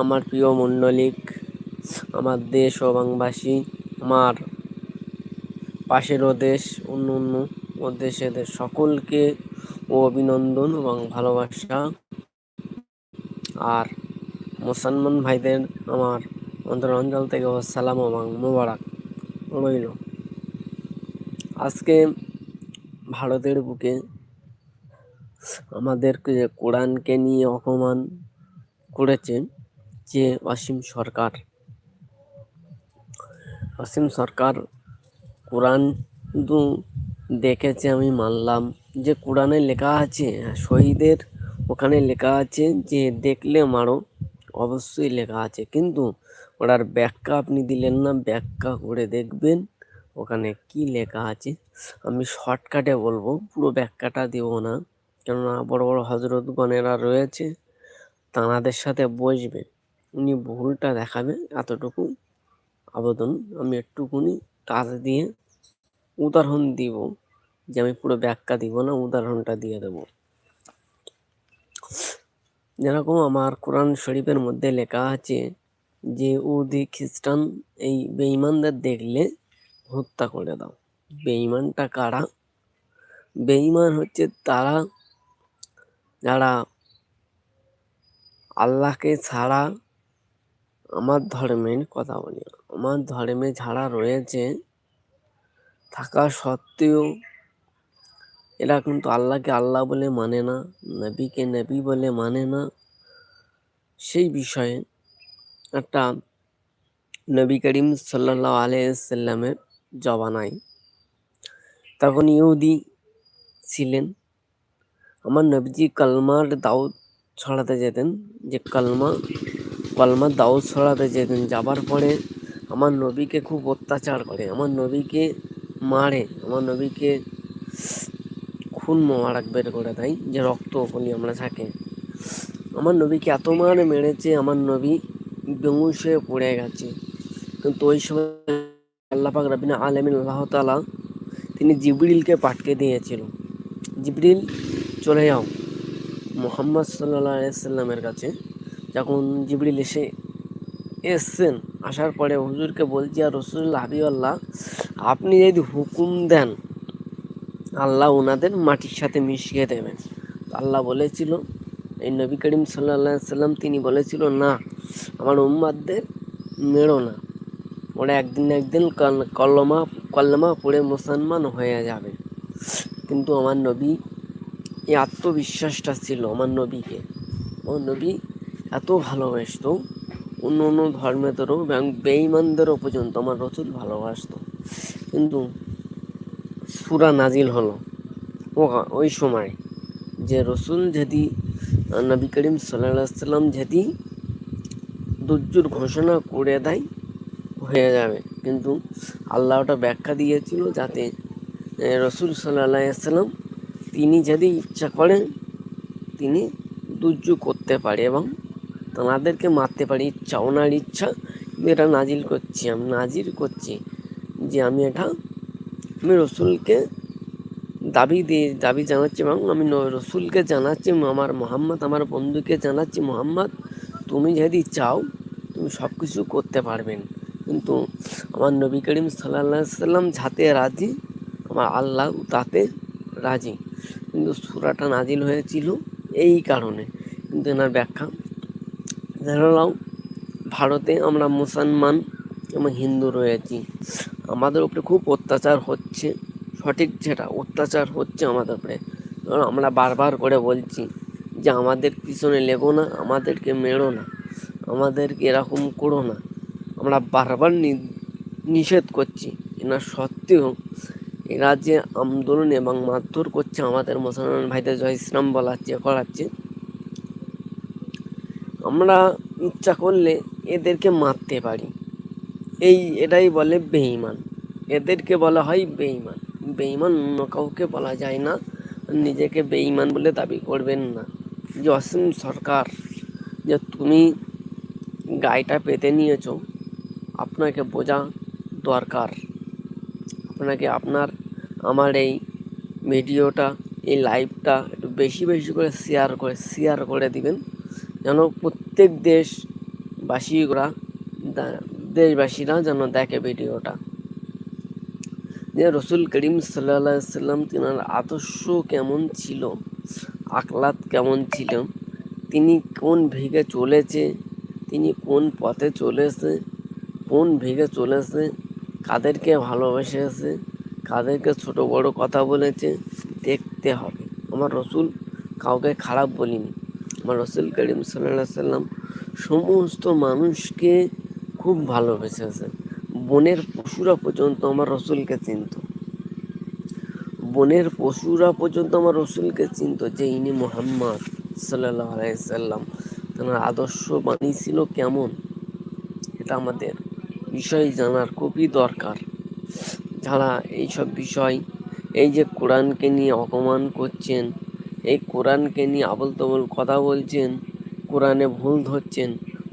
আমার প্রিয় মণ্ডলিক, আমার দেশ ও বাংবাসী আমার পাশেরও দেশ, অন্য অন্য ও দেশেদের সকলকে ও অভিনন্দন এবং ভালোবাসা। আর মুসলমান ভাইদের আমার অন্তরঞ্চল থেকে সালাম এবং মোবারক রইল। আজকে ভারতের বুকে আমাদেরকে কোরআনকে নিয়ে অপমান করেছে যে অসীম সরকার। অসীম সরকার কোরআন দেখেছে আমি মানলাম যে কোরআনে লেখা আছে শহীদের ওখানে লেখা আছে যে দেখলে মারো, অবশ্যই লেখা আছে। কিন্তু ওটার ব্যাখ্যা আপনি দিলেন না, ব্যাখ্যা করে দেখবেন ওখানে কি লেখা আছে। আমি শর্টকাটে বলব, পুরো ব্যাখ্যাটা দেব না। কেননা বড় বড় হজরতগণেরা রয়েছে, তাঁদের সাথে বসবে। উনি ভুলটা দেখাবে, এতটুকু আবেদন আমি একটুকুনি কাজ দিয়ে উদাহরণ দিব যে আমি পুরো ব্যাখ্যা দিব না, উদাহরণটা দিয়ে দেব। যেরকম আমার কোরআন শরীফের মধ্যে লেখা আছে যে উদি খ্রিস্টান এই বেঈমানদের দেখলে হত্যা করে দাও। বেঈমানটা কারা? বেঈমান হচ্ছে তারা যারা আল্লাহকে ছাড়া আমার ধর্মের কথা বলি। আমার ধর্মে যারা রয়েছে, থাকা সত্ত্বেও এরা কিন্তু আল্লাহকে আল্লাহ বলে মানে না, নবীকে নবী বলে মানে না। সেই বিষয়ে একটা নবী করিম সাল্লাহ আলাইসাল্লামের জবানায় তখন ইহুদি ছিলেন। আমার নবীজি কালমার দাউদ ছড়াতে যেতেন, যে কালমা কালমার দাউদ ছড়াতে যেতেন যাবার পরে আমার নবীকে খুব অত্যাচার করে, আমার নবীকে মারে, আমার নবীকে খুন মোবারক বের করে দেয়, যে রক্ত বলি আমরা থাকে। আমার নবীকে এত মার মেরেছে, আমার নবী বেঙ্গুস হয়ে পড়ে গেছে। কিন্তু ওই সময় আল্লাহ পাক রবিনা আলমিন আল্লাহ তালা তিনি জিবরিলকে পাটকে দিয়েছিল। জিবরিল, চলে যাও। মোহাম্মদ সাল্লা সাল্লামের কাছে। যখন জিবরিল এসে এসছেন, আসার পরে হুজুরকে বলছি, আর রসুল হাবিবাল্লাহ, আপনি যদি হুকুম দেন, আল্লাহ ওনাদের মাটির সাথে মিশিয়ে দেবেন। আল্লাহ বলেছিল, এই নবী করিম সাল্লা সাল্লাম তিনি বলেছিল, না, আমার উম্মাদদের মেরো না। ওরা একদিন একদিন কলমা কল্লমা পড়ে মুসলমান হয়ে যাবে। কিন্তু আমার নবী, এই আত্মবিশ্বাসটা ছিল আমার নবীকে। আমার নবী এত ভালোবাসত। অন্য অন্য ধর্মেদেরও এবং বেঈমানদেরও পর্যন্ত আমার রসুল ভালোবাসত। কিন্তু সুরা নাজিল হলো ওই সময় যে রসুল যদি, নবী করিম সাল্লা সাল্লাম যদি দুর্যোগ ঘোষণা করে দেয়, হয়ে যাবে। কিন্তু আল্লাহ ওটা ব্যাখ্যা দিয়েছিল যাতে রসুল সাল্লাম তিনি যদি ইচ্ছা করেন, তিনি দুর্যোগ করতে পারে এবং তাদেরকে মারতে পারি ইচ্ছা। ওনার ইচ্ছা এটা নাজিল করছি আমি নাজির করছি যে আমি এটা, আমি রসুলকে দাবি দিয়ে, দাবি জানাচ্ছি এবং আমি রসুলকে জানাচ্ছি, আমার মোহাম্মদ, আমার বন্ধুকে জানাচ্ছি, মোহাম্মদ, তুমি যদি চাও, তুমি সব কিছু করতে পারবেন। কিন্তু আমার নবী করিম সাল্লা সাল্লাম যাতে রাজি, আমার আল্লাহ তাতে রাজি। কিন্তু সুরাটা নাজিল হয়েছিল এই কারণে। কিন্তু এনার ব্যাখ্যা ধরালাম, ভারতে আমরা মুসলমান এবং হিন্দু রয়েছি। আমাদের উপরে খুব অত্যাচার হচ্ছে, সঠিক যেটা, অত্যাচার হচ্ছে আমাদের উপরে। আমরা বারবার করে বলছি যে আমাদের পিছনে লেগো না, আমাদেরকে মেরো না, আমাদেরকে এরকম করো না। আমরা বারবার নিষেধ করছি এনা সত্ত্বেও এরা যে আন্দোলন এবং মারধর করছে আমাদের মুসলমান ভাইদের জয় ইসলাম বলাচ্ছে করাচ্ছে আমরা ইচ্ছা করলে এদেরকে মারতে পারি। এই এটাই বলে বেঈমান। এদেরকে বলা হয় বেঈমান। বেঈমান অন্য কাউকে বলা যায় না। নিজেকে বেঈমান বলে দাবি করবেন না। যে অসীম সরকার, যে তুমি গাড়িটা পেতে নিয়েছ, আপনাকে বোঝা দরকার। আপনাকে আপনার, আমার এই ভিডিওটা, এই লাইভটা একটু বেশি বেশি করে শেয়ার করে শেয়ার করে দিবেন। যেন প্রত্যেক দেশবাসীরা দেশবাসীরা যেন দেখে ভিডিওটা। যে রসুল করিম সাল্লা সাল্লাম তিনার আদর্শ কেমন ছিল আকলাত কেমন ছিল, তিনি কোন ভেগে চলেছে, তিনি কোন পথে চলেছে, কোন ভেগে চলেছে, কাদেরকে ভালোবেসেছে, কাদেরকে ছোট বড় কথা বলেছে, দেখতে হবে। আমার রসুল কাউকে খারাপ বলিনি। আমার রসুল করিম সাল্লাহ সাল্লাম সমস্ত মানুষকে খুব ভালোবেসেছে। বনের পশুরা পর্যন্ত আমার রসুলকে চিনত। বনের পশুরা পর্যন্ত আমার রসুলকে চিনত যে ইনি মোহাম্মদ সাল্লাহ আলাইসাল্লাম তার আদর্শ বাণী ছিল কেমন? এটা আমাদের বিষয় জানার খুবই দরকার। যারা এইসব বিষয়, এই যে কোরআনকে নিয়ে অপমান করছেন এই কোরআনকে নিয়ে আবল তবল কথা বলছেন, কোরআনে ভুল ধরছেন,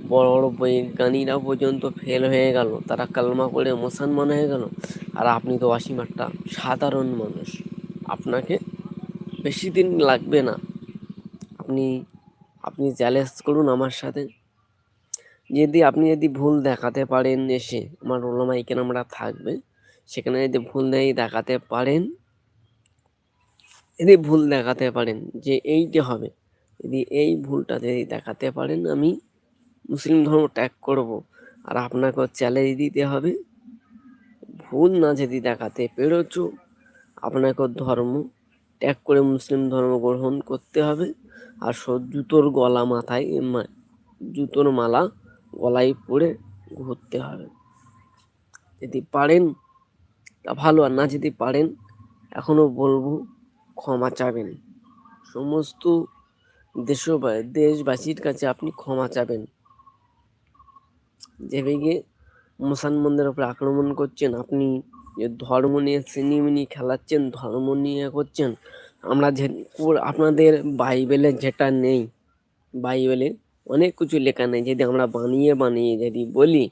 বড় বড় বৈজ্ঞানিকরা পর্যন্ত ফেল হয়ে গেল, তারা কালমা করে মুসলমান হয়ে গেল। আর আপনি তো অসীম একটা সাধারণ মানুষ, আপনাকে বেশি দিন লাগবে না। আপনি আপনি চ্যালেঞ্জ করুন আমার সাথে। যদি, আপনি যদি ভুল দেখাতে পারেন এসে, আমার ওলামাই আমরা থাকবে, সেখানে যদি ভুল নেই দেখাতে পারেন যদি ভুল দেখাতে পারেন যে এইটা হবে, যদি এই ভুলটা যদি দেখাতে পারেন, আমি মুসলিম ধর্ম ত্যাগ করব। আর আপনাকে চ্যালেঞ্জ দিতে হবে, ভুল না যদি দেখাতে পেরেছ আপনাকে ধর্ম ত্যাগ করে মুসলিম ধর্ম গ্রহণ করতে হবে। আর জুতোর গলা মাথায় জুতোর মালা গলায় পরে ঘুরতে হবে। যদি পারেন, তা ভালো। আর না যদি পারেন এখনও বলব ক্ষমা চাবেন। সমস্ত দেশ দেশবাসীর কাছে আপনি ক্ষমা চাবেন। যে ভেগে মুসলমানদের উপরে আক্রমণ করছেন, আপনি যে ধর্ম নিয়ে সিনেমিনি খেলাচ্ছেন, ধর্ম নিয়ে করছেন, আমরা যে আপনাদের বাইবেলে যেটা নেই, বাইবেলে অনেক কিছু লেখা নেই, যদি আমরা বানিয়ে বানিয়ে যদি বলি,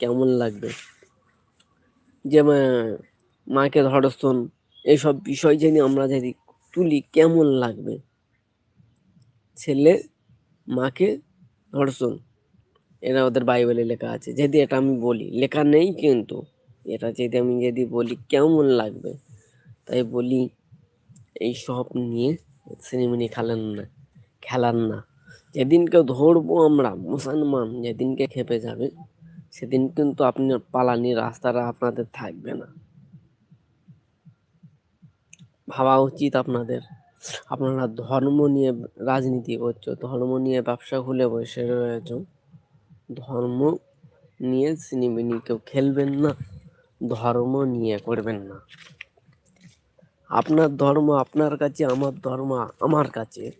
কেমন লাগবে? যে মাকে ধর্ষণ এইসব বিষয় যদি আমরা যদি তুলি কেমন লাগবে? ছেলে, মাকে, ধর্ষণ। এটা ওদের বাইবেলে লেখা আছে। যদি এটা আমি বলি, লেখা নেই কিন্তু, এটা যদি আমি যদি বলি কেমন লাগবে? তাই বলি, এই সব নিয়ে সিনেমিনি খেলেন না, খেলান না। যেদিনকে ধরবো আমরা মুসলমান, যেদিনকে খেপে যাবে, সেদিন কিন্তু আপনার পালানি রাস্তাটা আপনাদের থাকবে না। ভাবা উচিত আপনাদের। আপনারা ধর্ম নিয়ে রাজনীতি করছ, ধর্ম নিয়ে ব্যবসা খুলে বসে রয়েছ। ধর্ম নিয়ে সিনেমিনি কেউ খেলবেন না, ধর্ম নিয়ে করবেন না। আপনার ধর্ম আপনার কাছে, আমার ধর্ম আমার কাছে।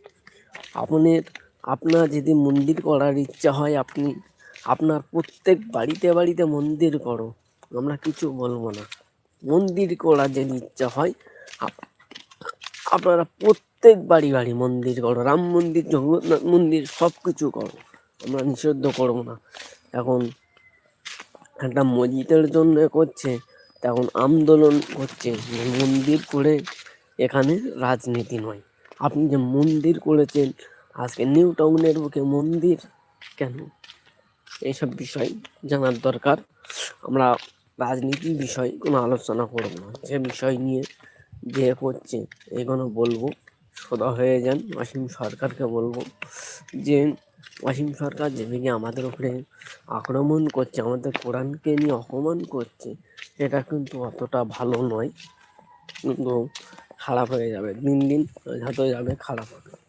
আপনার আপনার যদি মন্দির করার ইচ্ছা হয়, আপনি আপনার প্রত্যেক বাড়িতে বাড়িতে মন্দির করো, আমরা কিছু বলব না। মন্দির করার যদি ইচ্ছা হয় আপনারা প্রত্যেক বাড়ি বাড়ি মন্দির করো, রাম মন্দির, জগন্নাথ মন্দির সব কিছু করো। আমরা নিষিদ্ধ করব না। এখন একটা মসজিদের জন্য করছে তখন আন্দোলন করছে মন্দির করে এখানে রাজনীতি নয়। আপনি যে মন্দির করেছেন, আজকে নিউ টাউনের বুকে মন্দির কেন? এইসব বিষয় জানার দরকার। আমরা রাজনীতির বিষয় কোনো আলোচনা করব না। যে বিষয় নিয়ে যে করছে এগুলো বলব, সোদা হয়ে যান, অসীম সরকারকে বলব যে, অসীম সরকার যেদিকে আমাদের উপরে আক্রমণ করছে, আমাদের কোরআনকে নিয়ে অপমান করছে এটা কিন্তু অতটা ভালো নয়। কিন্তু খারাপ হয়ে যাবে, দিন দিন যত যাবে, খারাপ হবে।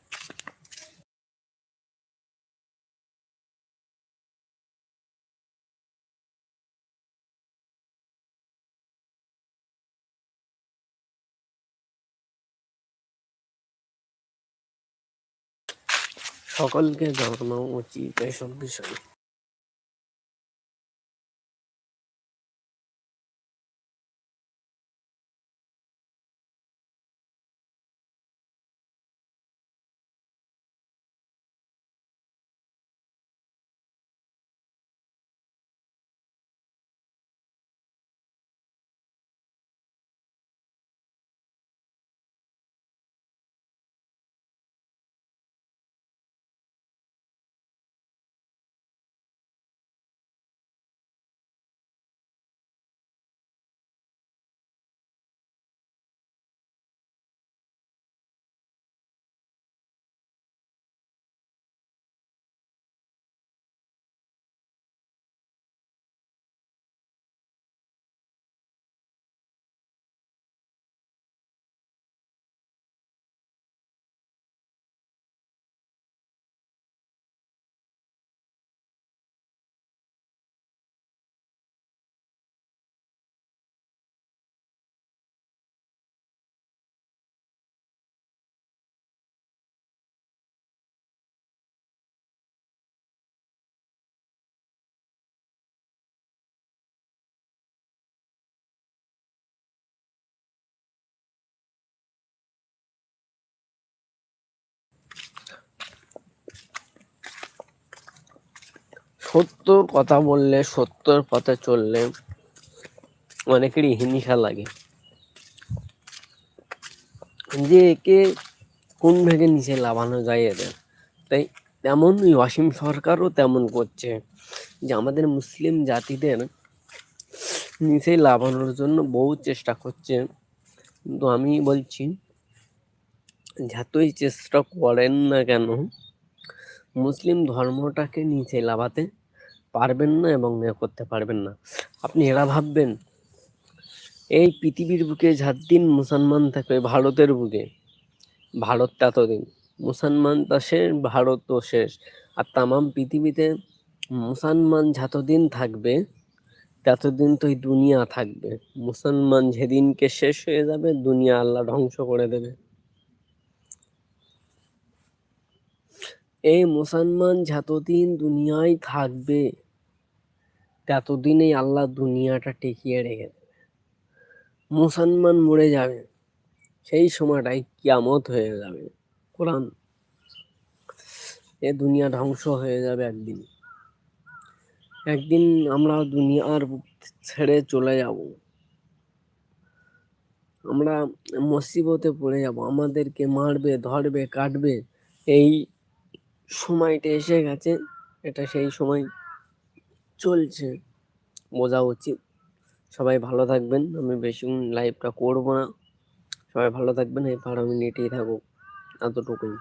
সকলকে জানানো উচিত এসব বিষয়ে। সত্যর কথা বললে, সত্যর পথে চললে অনেকেরই হিংসা লাগে। যে একে কোন ভেগে নিচে লাভানো যায় এদের? তাই তেমন ওয়াসিম সরকারও তেমন করছে যে আমাদের মুসলিম জাতিদের নিচে লাভানোর জন্য বহু চেষ্টা করছে। কিন্তু আমি বলছি, যতই চেষ্টা করেন না কেন, মুসলিম ধর্মটাকে নিচে লাভাতে পারবেন না এবং করতে পারবেন না। আপনি এরা ভাববেন, এই পৃথিবীর বুকে যার দিন মুসলমান থাকবে, ভারতের বুকে। ভারত এতদিন, মুসলমান তা শেষ, ভারত তো শেষ। আর তামাম পৃথিবীতে মুসলমান যতদিন থাকবে, ততদিন তো এই দুনিয়া থাকবে। মুসলমান যেদিনকে শেষ হয়ে যাবে, দুনিয়া আল্লাহ ধ্বংস করে দেবে। এই মুসলমান যতদিন দুনিয়ায় থাকবে, ততদিনেই আল্লাহ দুনিয়াটা টিকিয়ে রেখে দেবে। মুসলমান মরে যাবে, সেই সময়টাই কিয়ামত হয়ে যাবে। কোরআন, এ দুনিয়া ধ্বংস হয়ে যাবে একদিন। একদিন আমরা দুনিয়ার ছেড়ে চলে যাব। আমরা মুসিবতে পড়ে যাব। আমাদেরকে মারবে, ধরবে, কাটবে, এই সময়টা এসে গেছে। এটা সেই সময় চলছে। বোঝা উচিত। সবাই ভালো থাকবেন। আমি বেশি লাইভটা করব না। সবাই ভালো থাকবেন। এই আমি নেটেই থাকুক এতটুকুই।